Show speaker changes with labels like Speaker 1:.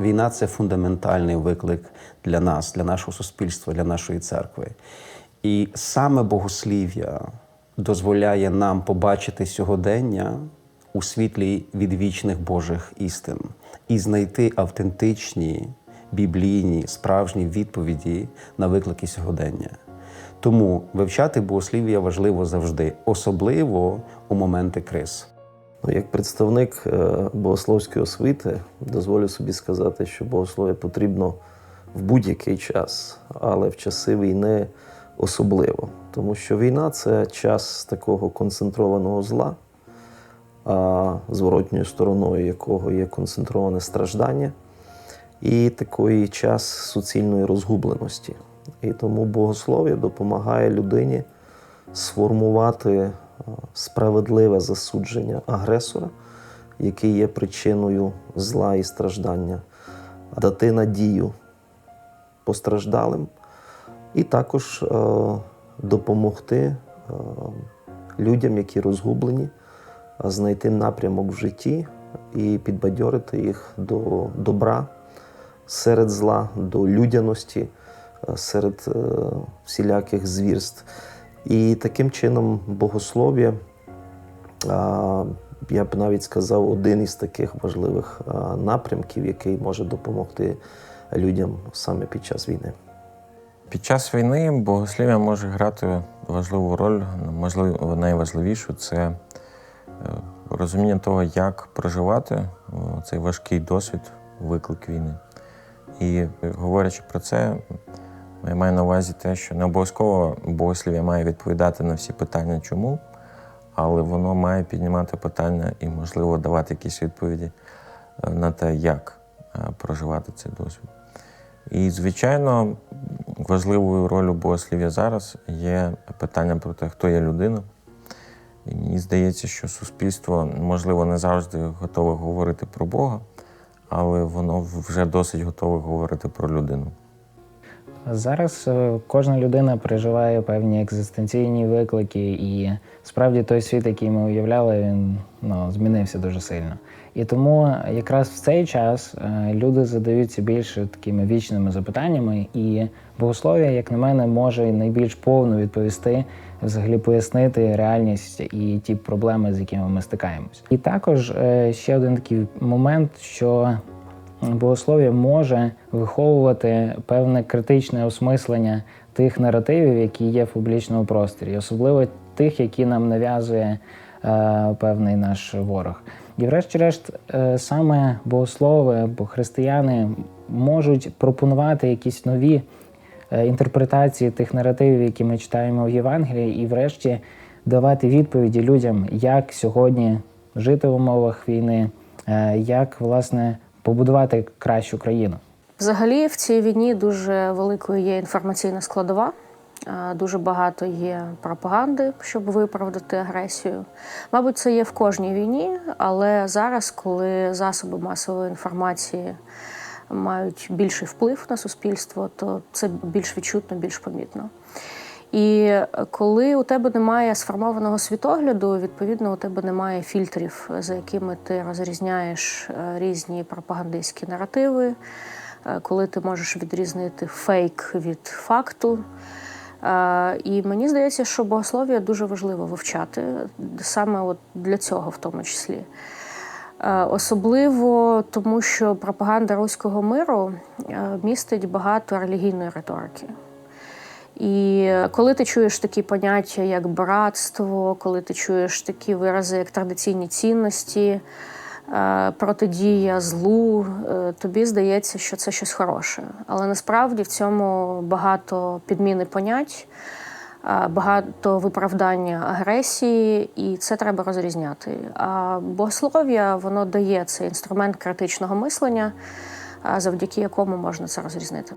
Speaker 1: Війна це фундаментальний виклик для нас, для нашого суспільства, для нашої церкви. І саме богослів'я дозволяє нам побачити сьогодення у світлі відвічних Божих істин і знайти автентичні біблійні справжні відповіді на виклики сьогодення. Тому вивчати богослів'я важливо завжди, особливо у моменти криз.
Speaker 2: Ну, як представник е, богословської освіти, дозволю собі сказати, що богослов'я потрібно в будь-який час, але в часи війни особливо. Тому що війна це час такого концентрованого зла, а зворотньою стороною якого є концентроване страждання, і такий час суцільної розгубленості. І тому богослов'я допомагає людині сформувати справедливе засудження агресора, який є причиною зла і страждання, дати надію постраждалим, і також е, допомогти е, людям, які розгублені, знайти напрямок в житті і підбадьорити їх до добра серед зла, до людяності, е, серед всіляких звірств. І таким чином богослов'я, я б навіть сказав, один із таких важливих напрямків, який може допомогти людям саме під час війни.
Speaker 3: Під час війни богослів'я може грати важливу роль, можливо, найважливішу це е, розуміння того, як проживати е, цей важкий досвід, виклик війни. І е, говорячи про це, я маю на увазі те, що не обов'язково богослів'я має відповідати на всі питання, чому, але воно має піднімати питання і, можливо, давати якісь відповіді е, на те, як е, проживати цей досвід. І, звичайно, важливою ролью богослів'я зараз є питання про те, хто є людина. І мені здається, що суспільство, можливо, не завжди готове говорити про Бога, але воно вже досить готове говорити про людину.
Speaker 4: Зараз е, кожна людина переживає певні екзистенційні виклики, і справді той світ, який ми уявляли, він ну, змінився дуже сильно. І тому якраз в цей час е, люди задаються більше такими вічними запитаннями, і богослов'я, як на мене, може найбільш повно відповісти, взагалі пояснити реальність і ті проблеми, з якими ми стикаємось. І також е, ще один такий момент, що богослов'я може виховувати певне критичне осмислення тих наративів, які є в публічному просторі, особливо тих, які нам нав'язує е, певний наш ворог. І, врешті-решт, е, саме богослови або християни можуть пропонувати якісь нові е, інтерпретації тих наративів, які ми читаємо в Євангелії, і, врешті, давати відповіді людям, як сьогодні жити в умовах війни, е, як власне побудувати кращу країну.
Speaker 5: Взагалі, в цій війні дуже великою є інформаційна складова. Е, Дуже багато є пропаганди, щоб виправдати агресію. Мабуть, це є в кожній війні, але зараз, коли засоби масової інформації мають більший вплив на суспільство, то це більш відчутно, більш помітно. І коли у тебе немає сформованого світогляду, відповідно, у тебе немає фільтрів, за якими ти розрізняєш е, різні пропагандистські наративи, е, коли ти можеш відрізнити фейк від факту. Е, І мені здається, що богослов'я дуже важливо вивчати саме от для цього, в тому числі. Е, Особливо тому, що пропаганда руського миру е, містить багато релігійної риторики. І коли ти чуєш такі поняття, як братство, коли ти чуєш такі вирази, як традиційні цінності, е, протидія злу, е, тобі здається, що це щось хороше. Але насправді в цьому багато підміни понять, е, багато виправдання агресії, і це треба розрізняти. А богослов'я воно дає цей інструмент критичного мислення, завдяки якому можна це розрізнити.